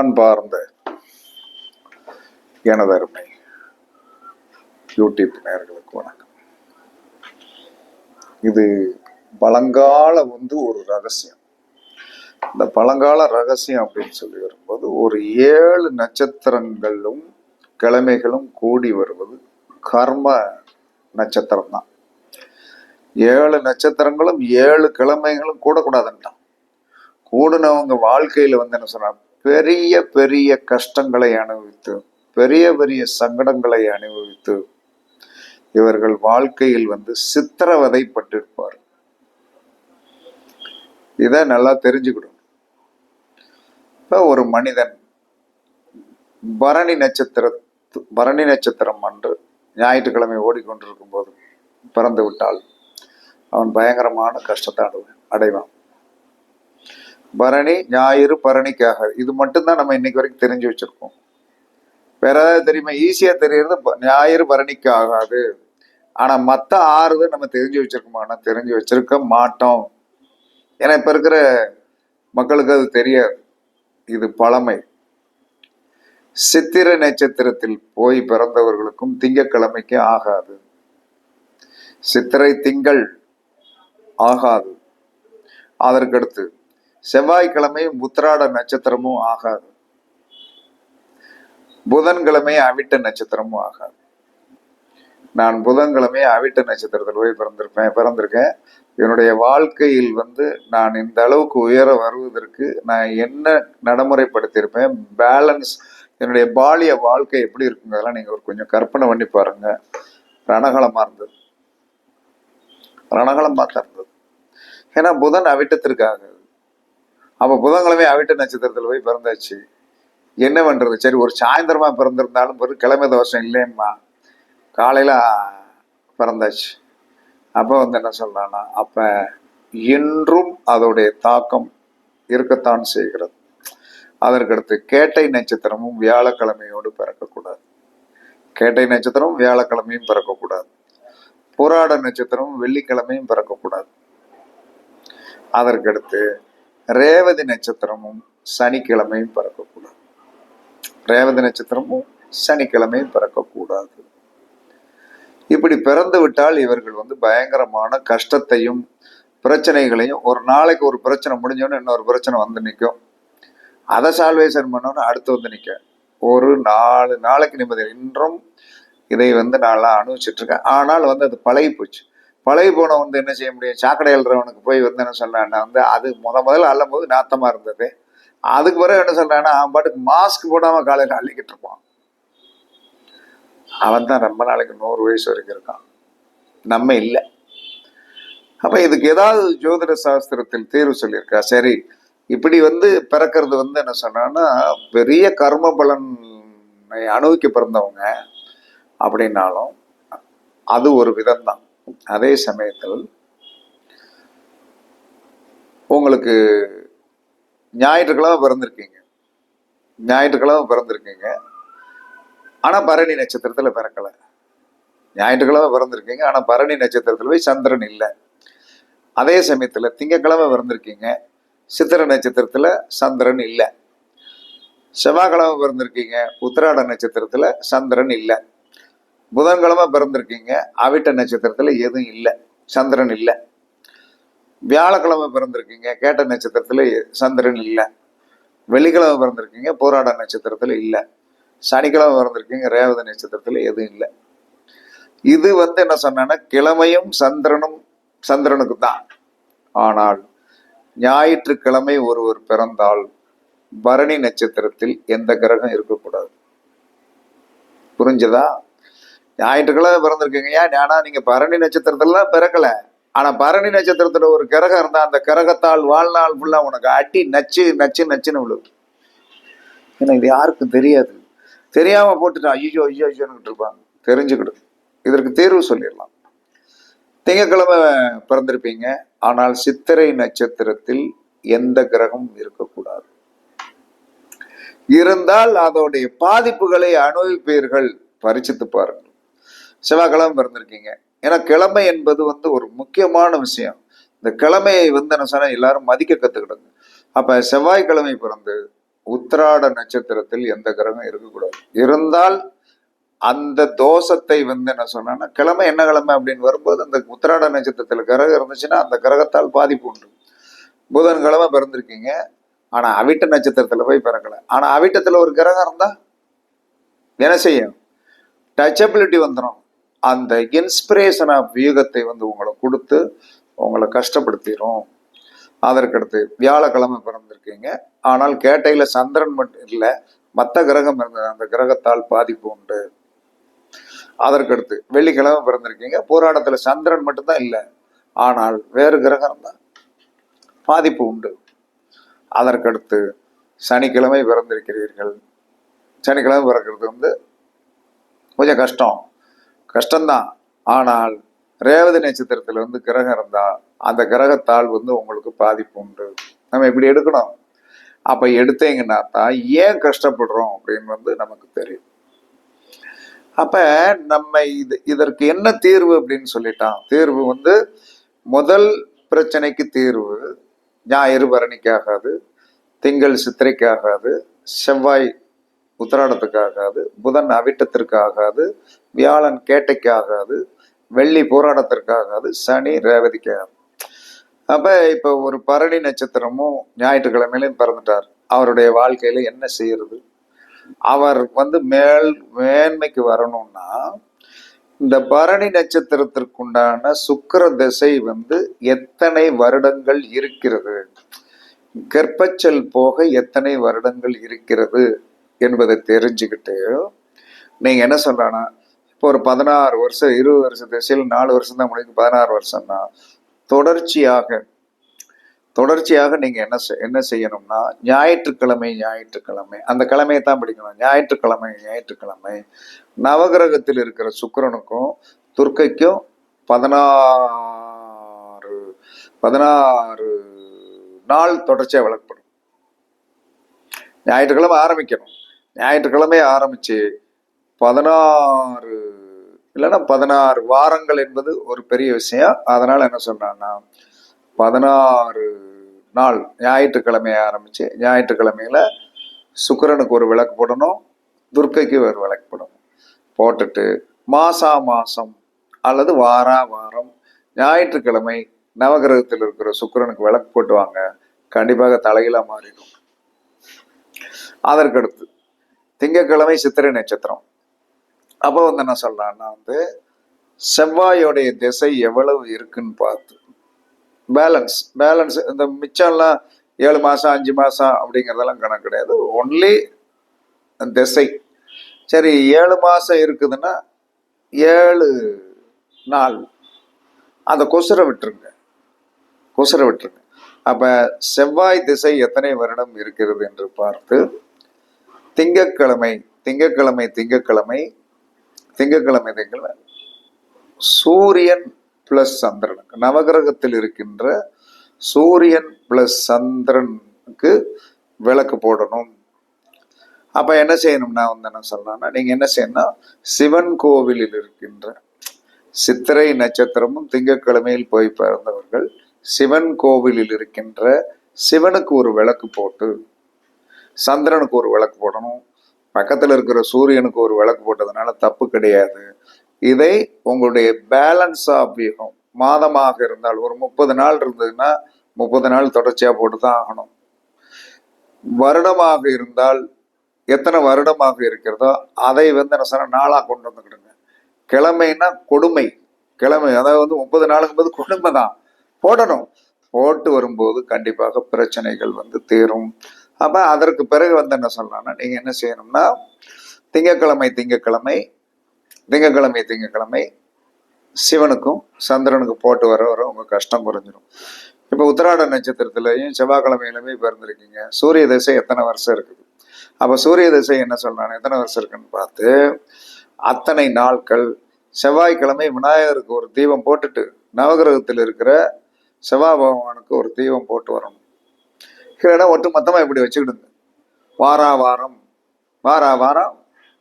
அன்பார்ந்த எனதருமை யூடியூப் நேர்களுக்கு வணக்கம். இது பழங்கால வந்து ஒரு ரகசியம். இந்த பழங்கால ரகசியம் அப்படின்னு சொல்லி வரும்போது ஒரு ஏழு நட்சத்திரங்களும் கிழமைகளும் கூடி வருவது கர்ம நட்சத்திரம் தான் ஏழு நட்சத்திரங்களும் ஏழு கிழமைகளும் கூடக்கூடாதுன்ட்டான். கூடுனவங்க வாழ்க்கையில வந்து என்ன சொன்னா பெரிய பெரிய கஷ்டங்களை அனுபவித்து பெரிய பெரிய சங்கடங்களை அனுபவித்து இவர்கள் வாழ்க்கையில் வந்து சித்திரவதைப்பட்டிருப்பார் இதை நல்லா தெரிஞ்சுக்கிடும் ஒரு மனிதன் பரணி நட்சத்திர பரணி நட்சத்திரம் அன்று ஞாயிற்றுக்கிழமை ஓடிக்கொண்டிருக்கும் போது பிறந்து விட்டால் அவன் பயங்கரமான கஷ்டத்தை அடைவான் அடைவான். பரணி ஞாயிறு பரணிக்காக. இது மட்டும்தான் நம்ம இன்னைக்கு வரைக்கும் தெரிஞ்சு வச்சிருக்கோம். வேற ஏதாவது தெரியுமா? ஈஸியா தெரியறது ப- ஞாயிறு பரணிக்கு ஆகாது. ஆனா மத்த ஆறுது நம்ம தெரிஞ்சு வச்சிருக்கோமானா தெரிஞ்சு வச்சிருக்க மாட்டோம். ஏன்னா இப்ப இருக்கிற மக்களுக்கு அது தெரியாது. இது பழமை. சித்திரை நட்சத்திரத்தில் போய் பிறந்தவர்களுக்கும் திங்கக்கிழமைக்கு ஆகாது. சித்திரை திங்கள் ஆகாது. அதற்கடுத்து செவ்வாய்க்கிழமை உத்திராட நட்சத்திரமும் ஆகாது. புதன்கிழமை அவிட்ட நட்சத்திரமும் ஆகாது. நான் புதன்கிழமை அவிட்ட நட்சத்திரத்தில் போய் பிறந்திருப்பேன் பிறந்திருக்கேன். என்னுடைய வாழ்க்கையில் வந்து நான் இந்த அளவுக்கு உயர வருவதற்கு நான் என்ன நடைமுறைப்படுத்தியிருப்பேன் பேலன்ஸ் என்னுடைய பாலிய வாழ்க்கை எப்படி இருக்குங்கிறதெல்லாம் நீங்கள் ஒரு கொஞ்சம் கற்பனை பண்ணி பாருங்க. ரணகலமாக இருந்தது. ரணகலமாக தான் இருந்தது. ஏன்னா புதன் அவிட்டத்திற்காக. அப்போ புதன்கிழமை அவிட்ட நட்சத்திரத்தில் போய் பிறந்தாச்சு. என்ன பண்றது? சரி ஒரு சாயந்தரமா பிறந்திருந்தாலும் ஒரு கிழமை தோஷம் இல்லையம்மா. காலையில பிறந்தாச்சு. அப்போ வந்து என்ன சொல்கிறான்னா அப்ப இன்றும் அதோடைய தாக்கம் இருக்கத்தான் செய்கிறது. அதற்கடுத்து கேட்டை நட்சத்திரமும் வியாழக்கிழமையோடு பிறக்கக்கூடாது. கேட்டை நட்சத்திரம் வியாழக்கிழமையும் பிறக்கக்கூடாது. புராட நட்சத்திரமும் வெள்ளிக்கிழமையும் பிறக்கக்கூடாது. அதற்கடுத்து ரேவதி நட்சத்திரமும் சனிக்கிழமையும் பிறக்கக்கூடாது. ரேவதி நட்சத்திரமும் சனிக்கிழமையும் பிறக்கக்கூடாது. இப்படி பிறந்து விட்டால் இவர்கள் வந்து பயங்கரமான கஷ்டத்தையும் பிரச்சனைகளையும் ஒரு நாளைக்கு ஒரு பிரச்சனை முடிஞ்சோன்னு இன்னொரு பிரச்சனை வந்து நிற்கும் அதை சால்வேஷன் பண்ணோன்னு அடுத்து வந்து நிற்க ஒரு நாலு நாளைக்கு நிம்மதி இன்றும் இதை வந்து நான்லாம் அனுபவிச்சுட்டு இருக்கேன். ஆனால் வந்து அது பழகி போச்சு பழகி போன வந்து என்ன செய்ய முடியும்? சாக்கடை எழுறவனுக்கு போய் வந்து என்ன சொல்கிறான்னா வந்து அது முத முதல்ல அள்ளும் போது நாத்தமாக இருந்தது. அதுக்கு பிறகு என்ன சொல்கிறான்னா அவன் பாட்டுக்கு மாஸ்க் போடாமல் காலையில் அள்ளிக்கிட்டு இருப்பான். அவன் தான் ரொம்ப நாளைக்கு நூறு வயசு வரைக்கும் இருக்கான். நம்ம இல்லை. அப்போ இதுக்கு ஏதாவது ஜோதிட சாஸ்திரத்தில் தேர்வு சொல்லியிருக்கா? சரி இப்படி வந்து பிறக்கிறது வந்து என்ன சொன்னான்னா பெரிய கர்ம பலனை அனுபவிக்க பிறந்தவங்க அப்படின்னாலும் அது ஒரு விதம்தான். அதே சமயத்தில் உங்களுக்கு ஞாயிற்றுக்கிழமை பிறந்திருக்கீங்க. ஞாயிற்றுக்கிழமை பிறந்திருக்கீங்க. ஆனா பரணி நட்சத்திரத்துல பிறக்கலை. ஞாயிற்றுக்கிழமை பிறந்திருக்கீங்க. ஆனா பரணி நட்சத்திரத்தில் போய் சந்திரன் இல்லை. அதே சமயத்தில் திங்கக்கிழமை பிறந்திருக்கீங்க. சித்திர நட்சத்திரத்துல சந்திரன் இல்லை. செவ்வாய்க்கிழமை பிறந்திருக்கீங்க. உத்திராட நட்சத்திரத்துல சந்திரன் இல்லை. புதன்கிழமை பிறந்திருக்கீங்க. அவிட்ட நட்சத்திரத்தில் எதுவும் இல்லை. சந்திரன் இல்லை. வியாழக்கிழமை பிறந்திருக்கீங்க. கேட்ட நட்சத்திரத்தில் சந்திரன் இல்லை. வெள்ளிக்கிழமை பிறந்திருக்கீங்க. போராட நட்சத்திரத்தில் இல்லை. சனிக்கிழமை பிறந்திருக்கீங்க. ரேவதி நட்சத்திரத்தில் எதுவும் இல்லை. இது வந்து என்ன சொன்னேன்னா கிழமையும் சந்திரனும் சந்திரனுக்கு தான் ஆனால் ஞாயிற்றுக்கிழமை ஒருவர் பிறந்தால் பரணி நட்சத்திரத்தில் எந்த கிரகம் இருக்கக்கூடாது. புரிஞ்சதா? ஞாயிற்றுக்கிழமை பிறந்திருக்கீங்க. ஏன்? ஏன்னா நீங்கள் பரணி நட்சத்திரத்திலாம் பிறக்கல. ஆனால் பரணி நட்சத்திரத்தில் ஒரு கிரகம் இருந்தால் அந்த கிரகத்தால் வாழ்நாள் ஃபுல்லாக உனக்கு அடி நச்சு நச்சு நச்சுன்னு விழுவு எனக்கு இது யாருக்கும் தெரியாது. தெரியாமல் போட்டுட்டு ஐயோ ஐயோ ஐயோன்னு இருப்பாங்க. தெரிஞ்சுக்கிடு. இதற்கு தேர்வு சொல்லிடலாம். திங்கக்கிழமை பிறந்திருப்பீங்க. ஆனால் சித்திரை நட்சத்திரத்தில் எந்த கிரகம் இருக்கக்கூடாது. இருந்தால் அதோடைய பாதிப்புகளை அனுபவிப்பீர்கள். பரிச்சித்து பாருங்கள் செவ்வாய்க்கிழமை பிறந்திருக்கீங்க. ஏன்னா கிழமை என்பது வந்து ஒரு முக்கியமான விஷயம். இந்த கிழமையை வந்து என்ன சொன்னால் எல்லாரும் மதிக்க கத்துக்கிடுங்க. அப்ப செவ்வாய்க்கிழமை பிறந்து உத்திராட நட்சத்திரத்தில் எந்த கிரகம் இருக்கக்கூடாது. இருந்தால் அந்த தோஷத்தை வந்து என்ன சொன்னா கிழமை என்ன கிழமை அப்படின்னு வரும்போது அந்த உத்திராட நட்சத்திரத்தில் கிரகம் இருந்துச்சுன்னா அந்த கிரகத்தால் பாதிப்பு உண்டு. புதன் கிழமை பிறந்திருக்கீங்க. ஆனா அவிட்ட நட்சத்திரத்துல போய் பிறக்கல. ஆனா அவிட்டத்துல ஒரு கிரகம் இருந்தா என்ன செய்யும்? டச்சபிலிட்டி வந்துடும் அந்த இன்ஸ்பிரேஷன் ஆஃப் வியூகத்தை வந்து உங்களை கொடுத்து உங்களை கஷ்டப்படுத்திடும் அதற்கடுத்து வியாழக்கிழமை பிறந்திருக்கீங்க. ஆனால் கேட்டையில சந்திரன் மட்டும் இல்லை மற்ற கிரகம் இருந்தது. அந்த கிரகத்தால் பாதிப்பு உண்டு. அதற்கடுத்து வெள்ளிக்கிழமை பிறந்திருக்கீங்க. போராட்டத்தில் சந்திரன் மட்டும்தான் இல்லை ஆனால் வேறு கிரகம் தான் பாதிப்பு உண்டு. அதற்கடுத்து சனிக்கிழமை பிறந்திருக்கிறீர்கள். சனிக்கிழமை பிறக்கிறது வந்து கொஞ்சம் கஷ்டம். கஷ்டம்தான். ஆனால் ரேவதி நட்சத்திரத்தில் வந்து கிரகம் இருந்தால் அந்த கிரகத்தால் வந்து உங்களுக்கு பாதிப்பு உண்டு. நம்ம இப்படி எடுக்கணும். அப்போ எடுத்தீங்கன்னா தான் ஏன் கஷ்டப்படுறோம் அப்படின்னு வந்து நமக்கு தெரியும். அப்போ நம்ம இது இதற்கு என்ன தீர்வு அப்படின்னு சொல்லிட்டான். தீர்வு வந்து முதல் பிரச்சனைக்கு தீர்வு ஞாயிறு பரணிக்காகாது திங்கள் சித்திரைக்காகாது செவ்வாய் உத்திராடத்துக்கு ஆகாது புதன் அவிட்டத்திற்கு ஆகாது வியாழன் கேட்டைக்கு ஆகாது வெள்ளி போராடத்திற்கு ஆகாது சனி ரேவதிக்கு ஆகாது அப்போ இப்போ ஒரு பரணி நட்சத்திரமும் ஞாயிற்றுக்கிழமையிலையும் பிறந்துட்டார். அவருடைய வாழ்க்கையில் என்ன செய்யறது? அவர் வந்து மேல் மேன்மைக்கு வரணும்னா இந்த பரணி நட்சத்திரத்திற்குண்டான சுக்கர திசை வந்து எத்தனை வருடங்கள் இருக்கிறது? கர்ப்பச்சல் போக எத்தனை வருடங்கள் இருக்கிறது? என்பதை தெரிஞ்சுக்கிட்டு நீங்க என்ன சொல்றானா இப்போ ஒரு பதினாறு வருஷம் இருபது வருஷ திசையில் நாலு வருஷம் தான் முடிக்கும் பதினாறு வருஷம்னா தொடர்ச்சியாக தொடர்ச்சியாக நீங்க என்ன செய்- என்ன செய்யணும்னா ஞாயிற்றுக்கிழமை ஞாயிற்றுக்கிழமை அந்த கிழமையை தான் பிடிக்கணும். ஞாயிற்றுக்கிழமை ஞாயிற்றுக்கிழமை நவகிரகத்தில் இருக்கிற சுக்கரனுக்கும் துர்க்கைக்கும் பதினாறு பதினாறு நாள் தொடர்ச்சியா விளக்கப்படும். ஞாயிற்றுக்கிழமை ஆரம்பிக்கணும். ஞாயிற்றுக்கிழமை ஆரம்பிச்சு பதினாறு இல்லைன்னா பதினாறு வாரங்கள் என்பது ஒரு பெரிய விஷயம். அதனால் என்ன சொன்னான்னா பதினாறு நாள் ஞாயிற்றுக்கிழமை ஆரம்பிச்சு ஞாயிற்றுக்கிழமையில சுக்கிரனுக்கு ஒரு விளக்கு போடணும் துர்க்கைக்கு ஒரு விளக்கு போடணும். போட்டுட்டு மாசா மாசம் அல்லது வாரா வாரம் ஞாயிற்றுக்கிழமை நவகிரகத்தில் இருக்கிற சுக்கிரனுக்கு விளக்கு போட்டுவாங்க. கண்டிப்பாக தலையில மாறிடும். அதற்கடுத்து திங்கட்கிழமை சித்திரை நட்சத்திரம். அப்போ வந்து என்ன சொல்றான்னா வந்து செவ்வாயோடைய திசை எவ்வளவு இருக்குன்னு பார்த்து பேலன்ஸ் பேலன்ஸ் இந்த மிச்சம்லாம் ஏழு மாதம் அஞ்சு மாதம் அப்படிங்கிறதெல்லாம் கணக்கு கிடையாது. ஒன்லி திசை. சரி ஏழு மாதம் இருக்குதுன்னா ஏழு நாள். அந்த கொசுரை விட்டுருங்க. கொசுரை விட்டுருங்க. அப்போ செவ்வாய் திசை எத்தனை வருடம் இருக்கிறது என்று பார்த்து திங்கட்கிழமை திங்கட்கிழமை திங்கட்கிழமை திங்கட்கிழமை திங்கக்கிழமை சூரியன் பிளஸ் சந்திரனுக்கு நவகிரகத்தில் இருக்கின்ற சூரியன் பிளஸ் சந்திரனுக்கு விளக்கு போடணும். அப்ப என்ன செய்யணும்னா வந்து என்ன சொல்லணும்னா நீங்க என்ன செய்யணும்னா சிவன் கோவிலில் இருக்கின்ற சித்திரை நட்சத்திரமும் திங்கட்கிழமையில் போய் பிறந்தவர்கள் சிவன் கோவிலில் இருக்கின்ற சிவனுக்கு ஒரு விளக்கு போட்டு சந்திரனுக்கு ஒரு விளக்கு போடணும். பக்கத்துல இருக்கிற சூரியனுக்கு ஒரு விளக்கு போட்டதுனால தப்பு கிடையாது. இதை உங்களுடைய பேலன்ஸ் ஆஃப் யுகம் மாதமாக இருந்தால் ஒரு முப்பது நாள் இருந்ததுன்னா முப்பது நாள் தொடர்ச்சியா போட்டு தான் ஆகணும். வருடமாக இருந்தால் எத்தனை வருடமாக இருக்கிறதோ அதை வந்து என்ன சொன்ன நாளா கொண்டு வந்துக்கிடுங்க. கிழமைன்னா கொடுமை. கிழமை அதாவது வந்து முப்பது நாளுக்கும் போது கொடுமை தான் போடணும். போட்டு வரும்போது கண்டிப்பாக பிரச்சனைகள் வந்து தீரும். அப்போ அதற்கு பிறகு வந்து என்ன சொல்லலாம்னா நீங்கள் என்ன செய்யணும்னா திங்கக்கிழமை திங்கக்கிழமை திங்கட்கிழமை திங்கக்கிழமை சிவனுக்கும் சந்திரனுக்கும் போட்டு வர வர உங்கள் கஷ்டம் குறைஞ்சிரும் இப்போ உத்திராட நட்சத்திரத்துலேயும் செவ்வாய்க்கிழமையிலுமே பிறந்திருக்கீங்க சூரிய திசை எத்தனை வருஷம் இருக்குது? அப்போ சூரிய திசை என்ன சொல்றாங்க? எத்தனை வருஷம் இருக்குன்னு பார்த்து அத்தனை நாட்கள் செவ்வாய்க்கிழமை விநாயகருக்கு ஒரு தீபம் போட்டுட்டு நவகிரகத்தில் இருக்கிற செவ்வாய் பகவானுக்கு ஒரு தீபம் போட்டு வரணும். இல்லைன்னா ஒட்டு மொத்தமாக இப்படி வச்சுக்கிடுங்க. வாரா வாரம் வாரா வாரம்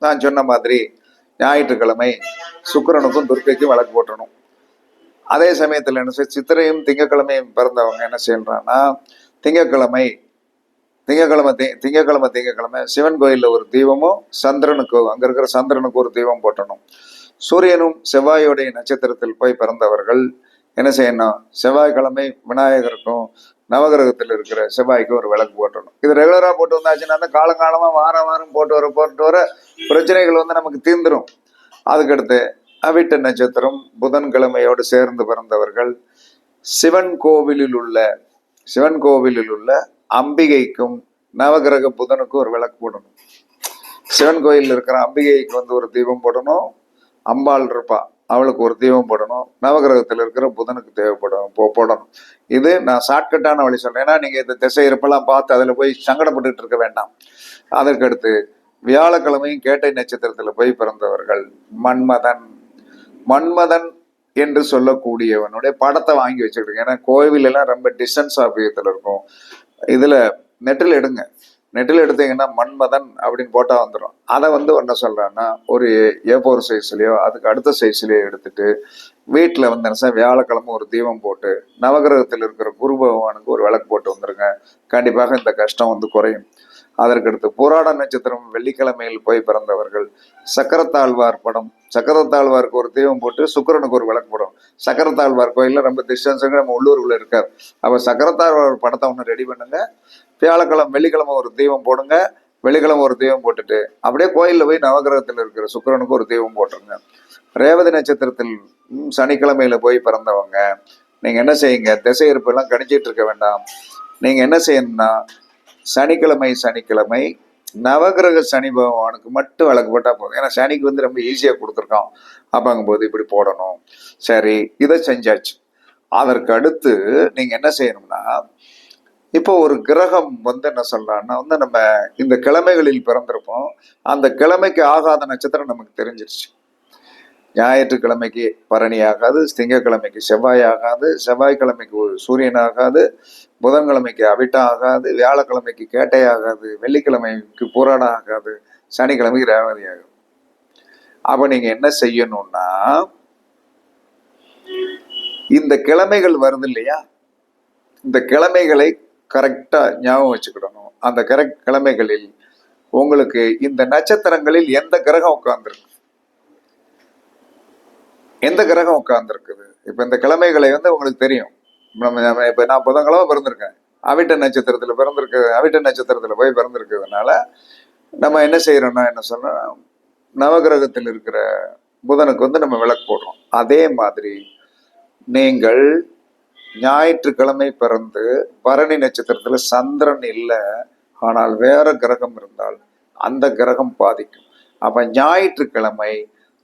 நான் சொன்ன மாதிரி ஞாயிற்றுக்கிழமை சுக்கிரனுக்கும் துர்க்கைக்கும் விளக்கு போட்டணும். அதே சமயத்தில் என்ன செய்ய சித்திரையும் திங்கக்கிழமையும் பிறந்தவங்க என்ன செய்யறான்னா திங்கக்கிழமை திங்கக்கிழமை தி திங்கக்கிழமை திங்கக்கிழமை சிவன் கோயிலில் ஒரு தீபமும் சந்திரனுக்கு அங்கே இருக்கிற சந்திரனுக்கு ஒரு தீபம் போட்டணும். சூரியனும் செவ்வாயோடைய நட்சத்திரத்தில் போய் பிறந்தவர்கள் என்ன செய்யணும்? செவ்வாய்க்கிழமை விநாயகருக்கும் நவகிரகத்தில் இருக்கிற செவ்வாய்க்கு ஒரு விளக்கு போட்டணும். இது ரெகுலராக போட்டு வந்தாச்சுன்னா தான் காலங்காலமாக வாரம் வாரம் போட்டு வர போட்டு வர பிரச்சனைகள் வந்து நமக்கு தீர்ந்துடும் அதுக்கடுத்து அவிட்ட நட்சத்திரம் புதன்கிழமையோடு சேர்ந்து பிறந்தவர்கள் சிவன் கோவிலில் உள்ள சிவன் கோவிலில் உள்ள அம்பிகைக்கும் நவகிரக புதனுக்கும் ஒரு விளக்கு போடணும். சிவன் கோயிலில் இருக்கிற அம்பிகைக்கு வந்து ஒரு தீபம் போடணும். அம்பாள் இருப்பாள் அவளுக்கு ஒரு தீபம் போடணும் நவகிரகத்தில் இருக்கிற புதனுக்கு தேவைப்படும் போ போடணும். இது நான் ஷார்ட்கட்டான வழி சொல்றேன். ஏன்னா நீங்க இந்த திசை இருப்பெல்லாம் பார்த்து அதில் போய் சங்கடப்பட்டுட்டு இருக்க வேண்டாம். அதற்கடுத்து வியாழக்கிழமையும் கேட்டை நட்சத்திரத்தில் போய் பிறந்தவர்கள் மன்மதன் மன்மதன் என்று சொல்லக்கூடியவனுடைய படத்தை வாங்கி வச்சுக்கிட்டு ஏன்னா கோவில் எல்லாம் ரொம்ப டிஸ்டன்ஸ் ஆபியத்தில் இருக்கும். இதுல நெட்டில் எடுங்க. நெட்டில் எடுத்தீங்கன்னா மன்மதன் அப்படின்னு போட்டா வந்துடும் அதை வந்து என்ன சொல்கிறேன்னா ஒரு ஏ ஃபோர் சைஸ்லேயோ அதுக்கு அடுத்த சைஸ்லேயோ எடுத்துட்டு வீட்டில் வந்து என்ன சார் வியாழக்கிழமை ஒரு தீபம் போட்டு நவகிரகத்தில் இருக்கிற குரு பகவானுக்கு ஒரு விளக்கு போட்டு வந்துருங்க. கண்டிப்பாக இந்த கஷ்டம் வந்து குறையும். அதற்கடுத்து புராட நட்சத்திரம் வெள்ளிக்கிழமையில் போய் பிறந்தவர்கள். சக்கரத்தாழ்வார் படம். சக்கரத்தாழ்வாருக்கு ஒரு தீபம் போட்டு சுக்கிரனுக்கு ஒரு விளக்கு படம். சக்கரத்தாழ்வார் கோயிலில் ரொம்ப டிஸ்டன்ஸுங்க நம்ம உள்ளூர்களில் இருக்கார். அப்போ சக்கரத்தாழ்வார் படத்தை ஒன்று ரெடி பண்ணுங்க. வியாழக்கிழமை வெள்ளிக்கிழமை ஒரு தீபம் போடுங்க. வெள்ளிக்கிழமை ஒரு தீபம் போட்டுட்டு அப்படியே கோயிலில் போய் நவகிரகத்தில் இருக்கிற சுக்கிரனுக்கு ஒரு தெய்வம் போட்டுருங்க. ரேவதி நட்சத்திரத்தில் ம், சனிக்கிழமையில போய் பிறந்தவங்க. நீங்கள் என்ன செய்யுங்க? திசை இருப்பெல்லாம் கணிச்சிட்டு இருக்க வேண்டாம். நீங்கள் என்ன செய்யணும்னா சனிக்கிழமை சனிக்கிழமை நவகிரக சனி பகவானுக்கு மட்டும் விளக்கு போட்டால் போதும். ஏன்னா சனிக்கு வந்து ரொம்ப ஈஸியாக கொடுத்துருக்கோம் அப்பங்கும்போது இப்படி போடணும். சரி இதை செஞ்சாச்சு. அதற்கு அடுத்து நீங்கள் என்ன செய்யணும்னா இப்போ ஒரு கிரகம் வந்து என்ன சொல்றான்னா வந்து நம்ம இந்த கிழமைகளில் பிறந்திருப்போம். அந்த கிழமைக்கு ஆகாத நட்சத்திரம் நமக்கு தெரிஞ்சிருச்சு. ஞாயிற்றுக்கிழமைக்கு பரணி ஆகாது திங்கக்கிழமைக்கு செவ்வாய் ஆகாது செவ்வாய்க்கிழமைக்கு ஒரு சூரியன் ஆகாது புதன்கிழமைக்கு அவிட்டா ஆகாது வியாழக்கிழமைக்கு கேட்டை ஆகாது வெள்ளிக்கிழமைக்கு பூராடம் ஆகாது சனிக்கிழமைக்கு ரேவதி ஆகும் அப்போ நீங்கள் என்ன செய்யணும்னா இந்த கிழமைகள் வருது இல்லையா? இந்த கிழமைகளை கரெக்டாக ஞாபகம் வச்சுக்கிடணும். அந்த கரெக்ட் கிழமைகளில் உங்களுக்கு இந்த நட்சத்திரங்களில் எந்த கிரகம் உட்கார்ந்துருக்கு? எந்த கிரகம் உட்கார்ந்துருக்குது? இப்போ இந்த கிழமைகளை வந்து உங்களுக்கு தெரியும். நம்ம நம்ம இப்போ நான் புதன்கிழமை பிறந்திருக்கேன். அவிட்ட நட்சத்திரத்தில் பிறந்திருக்கு அவிட்ட நட்சத்திரத்தில் போய் பிறந்திருக்கிறதுனால நம்ம என்ன செய்கிறோம்னா என்ன சொன்னால் நவகிரகத்தில் இருக்கிற புதனுக்கு வந்து நம்ம விளக்கு போடுறோம். அதே மாதிரி நீங்கள் ஞாயிற்றுக்கிழமை பிறந்து பரணி நட்சத்திரத்தில் சந்திரன் இல்லை ஆனால் வேற கிரகம் இருந்தால் அந்த கிரகம் பாதிக்கும். அப்போ ஞாயிற்றுக்கிழமை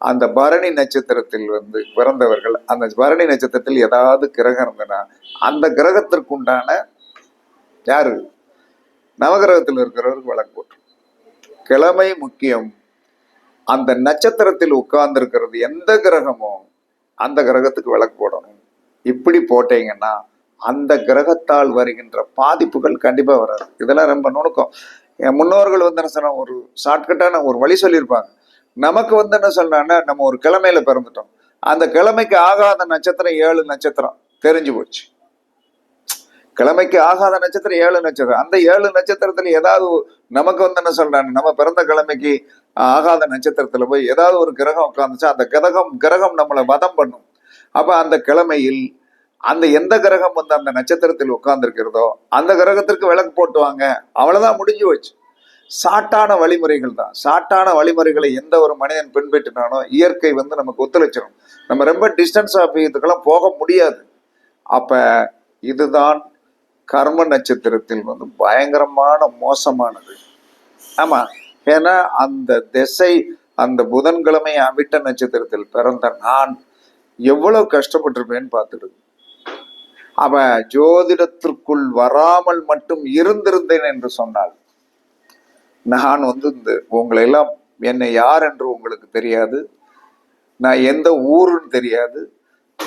அந்த பரணி நட்சத்திரத்தில் வந்து பிறந்தவர்கள் அந்த பரணி நட்சத்திரத்தில் ஏதாவது கிரகம் இருந்தனா அந்த கிரகத்திற்குண்டான யாரு? நவகிரகத்தில் இருக்கிறவருக்கு விளக்கு போட்டு. கிழமை முக்கியம். அந்த நட்சத்திரத்தில் உட்கார்ந்துருக்கிறது எந்த கிரகமோ அந்த கிரகத்துக்கு விளக்கு போடணும். இப்படி போட்டீங்கன்னா அந்த கிரகத்தால் வருகின்ற பாதிப்புகள் கண்டிப்பாக வராது. இதெல்லாம் ரொம்ப நுணுக்கம். என் முன்னோர்கள் வந்து என்ன சொன்ன ஒரு ஷார்ட்கட்டான ஒரு வழி சொல்லியிருப்பாங்க. நமக்கு வந்து என்ன சொல்றாங்கன்னா நம்ம ஒரு கிழமையில பிறந்துட்டோம். அந்த கிழமைக்கு ஆகாத நட்சத்திரம் ஏழு நட்சத்திரம். தெரிஞ்சு போச்சு. கிழமைக்கு ஆகாத நட்சத்திரம் ஏழு நட்சத்திரம். அந்த ஏழு நட்சத்திரத்துல ஏதாவது நமக்கு வந்து என்ன சொல்றாங்க நம்ம பிறந்த கிழமைக்கு ஆகாத நட்சத்திரத்துல போய் ஏதாவது ஒரு கிரகம் உட்காந்துச்சு அந்த கிரகம் கிரகம் நம்மளை வதம் பண்ணும். அப்ப அந்த கிழமையில் அந்த எந்த கிரகம் வந்து அந்த நட்சத்திரத்தில் உட்கார்ந்துருக்கிறதோ அந்த கிரகத்திற்கு விளக்கு போட்டுவாங்க அவ்வளவுதான் முடிஞ்சு வச்சு சாட்டான வழிமுறைகள் தான். சாட்டான வழிமுறைகளை எந்த ஒரு மனிதன் பின்பற்றினானோ இயற்கை வந்து நமக்கு ஒத்துழைச்சிடும் நம்ம ரொம்ப டிஸ்டன்ஸ் ஆஃப் இதுக்கெல்லாம் போக முடியாது. அப்ப இதுதான் கர்ம நட்சத்திரத்தில் வந்து பயங்கரமான மோசமானது. ஆமா. ஏன்னா அந்த திசை அந்த புதன்கிழமை அவிட்ட நட்சத்திரத்தில் பிறந்த நான் எவ்வளவு கஷ்டப்பட்டிருப்பேன்னு பார்த்துடு. அவன் ஜோதிடத்திற்குள் வராமல் மட்டும் இருந்திருந்தேன் என்று சொன்னாள் நான் வந்து இந்த உங்களை எல்லாம் என்னை யார் என்று உங்களுக்கு தெரியாது. நான் எந்த ஊருன்னு தெரியாது.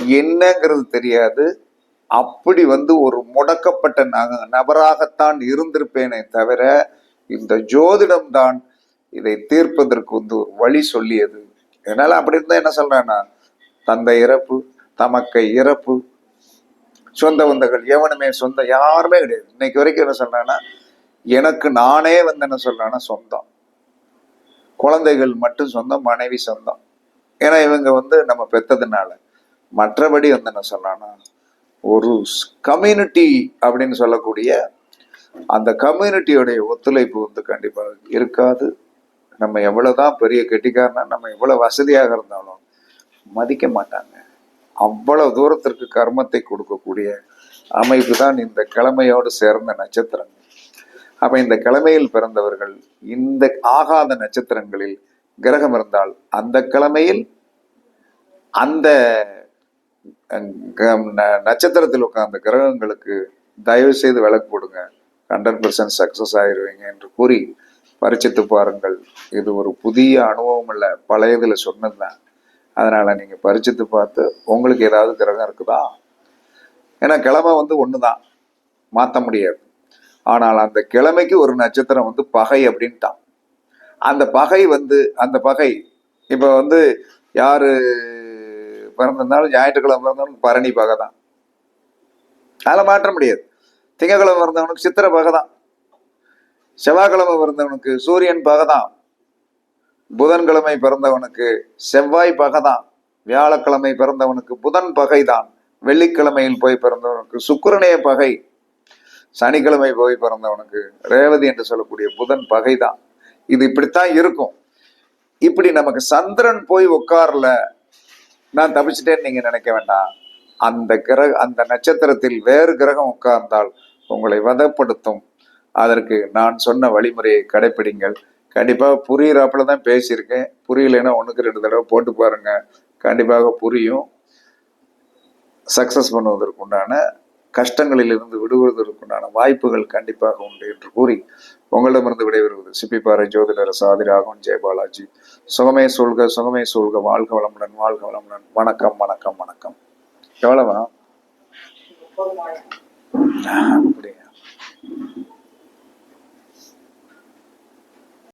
என்னங்கிறது தெரியாது. அப்படி வந்து ஒரு முடக்கப்பட்ட நக- நபராகத்தான் இருந்திருப்பேனே தவிர இந்த ஜோதிடம் தான் இதை தீர்ப்பதற்கு வந்து ஒரு வழி சொல்லியது. அதனால அப்படி இருந்தால் என்ன சொல்றேன்னா தந்தை இறப்பு தமக்கை இறப்பு சொந்த பந்தங்கள் எவனுமே சொந்த யாருமே கிடையாது. இன்னைக்கு வரைக்கும் என்ன சொல்றேன்னா எனக்கு நானே வந்து என்ன சொல்றேன்னா சொந்தம். குழந்தைகள் மட்டும் சொந்தம் மனைவி சொந்தம். ஏன்னா இவங்க வந்து நம்ம பெத்ததுனால. மற்றபடி வந்து என்ன சொல்றான்னா ஒரு கம்யூனிட்டி அப்படின்னு சொல்லக்கூடிய அந்த கம்யூனிட்டியோடைய ஒத்துழைப்பு வந்து கண்டிப்பாக இருக்காது. நம்ம எவ்வளோதான் பெரிய கெட்டிக்காரனா நம்ம எவ்வளோ வசதியாக இருந்தாலும் மதிக்க மாட்டாங்க. அவ்வளவு தூரத்திற்கு கர்மத்தை கொடுக்கக்கூடிய அமைப்பு தான் இந்த கிழமையோடு சேர்ந்த நட்சத்திரங்கள். அப்போ இந்த கிழமையில் பிறந்தவர்கள் இந்த ஆகாத நட்சத்திரங்களில் கிரகம் இருந்தால் அந்த கிழமையில் அந்த ந- நட்சத்திரத்தில் உட்கார்ந்த கிரகங்களுக்கு தயவு செய்து விளக்கு போடுங்க. ஹண்ட்ரட் பர்சன்ட் சக்சஸ் ஆயிடுவீங்க என்று கூறி பரிச்சித்து பாருங்கள். இது ஒரு புதிய அனுபவம் இல்லை பழையதில் சொன்னது தான் அதனால் நீங்கள் பரிச்சித்து பார்த்து உங்களுக்கு ஏதாவது கிரகம் இருக்குதா? ஏன்னா கிழமை வந்து ஒன்று தான் மாற்ற முடியாது. ஆனால் அந்த கிழமைக்கு ஒரு நட்சத்திரம் வந்து பகை அப்படின்ட்டான். அந்த பகை வந்து அந்த பகை இப்போ வந்து யாரு பிறந்திருந்தாலும் ஞாயிற்றுக்கிழமை பிறந்தவனுக்கு பரணி பகை தான். அதில் மாற்ற முடியாது. திங்கக்கிழமை பிறந்தவனுக்கு சித்திரை பகை தான். செவ்வாய்க்கிழமை பிறந்தவனுக்கு சூரியன் பகை தான். புதன்கிழமை பிறந்தவனுக்கு செவ்வாய் பகை தான். வியாழக்கிழமை பிறந்தவனுக்கு புதன் பகை தான். வெள்ளிக்கிழமையில் போய் பிறந்தவனுக்கு சுக்கிரனே பகை. சனிக்கிழமை போய் பிறந்தவனுக்கு ரேவதி என்று சொல்லக்கூடிய புதன் பகை தான் இது இப்படித்தான் இருக்கும். இப்படி நமக்கு சந்திரன் போய் உட்காரல நான் தப்பிச்சிட்டேன்னு நீங்க நினைக்க வேண்டாம். அந்த கிரக அந்த நட்சத்திரத்தில் வேறு கிரகம் உட்கார்ந்தால் உங்களை வதப்படுத்தும். அதற்கு நான் சொன்ன வழிமுறையை கடைப்பிடிங்கள். கண்டிப்பாக புரியிறாப்புல தான் பேசியிருக்கேன். புரியலைன்னா ஒன்றுக்கு ரெண்டு தடவை போட்டு பாருங்க. கண்டிப்பாக புரியும். சக்சஸ் பண்ணுவதற்குண்டான கஷ்டங்களிலிருந்து விடுவதற்குண்டான வாய்ப்புகள் கண்டிப்பாக உண்டு என்று கூறி உங்களிடமிருந்து விடைபெறுவது சிப்பிப்பாறை ஜோதிடர் சாதி ராகவன் ஜெயபாலாஜி சுகமே சொல்க சுகமே சொல்க. வாழ்க வளமுடன் வாழ்க வளமுடன். வணக்கம் வணக்கம் வணக்கம். எவ்வளவா?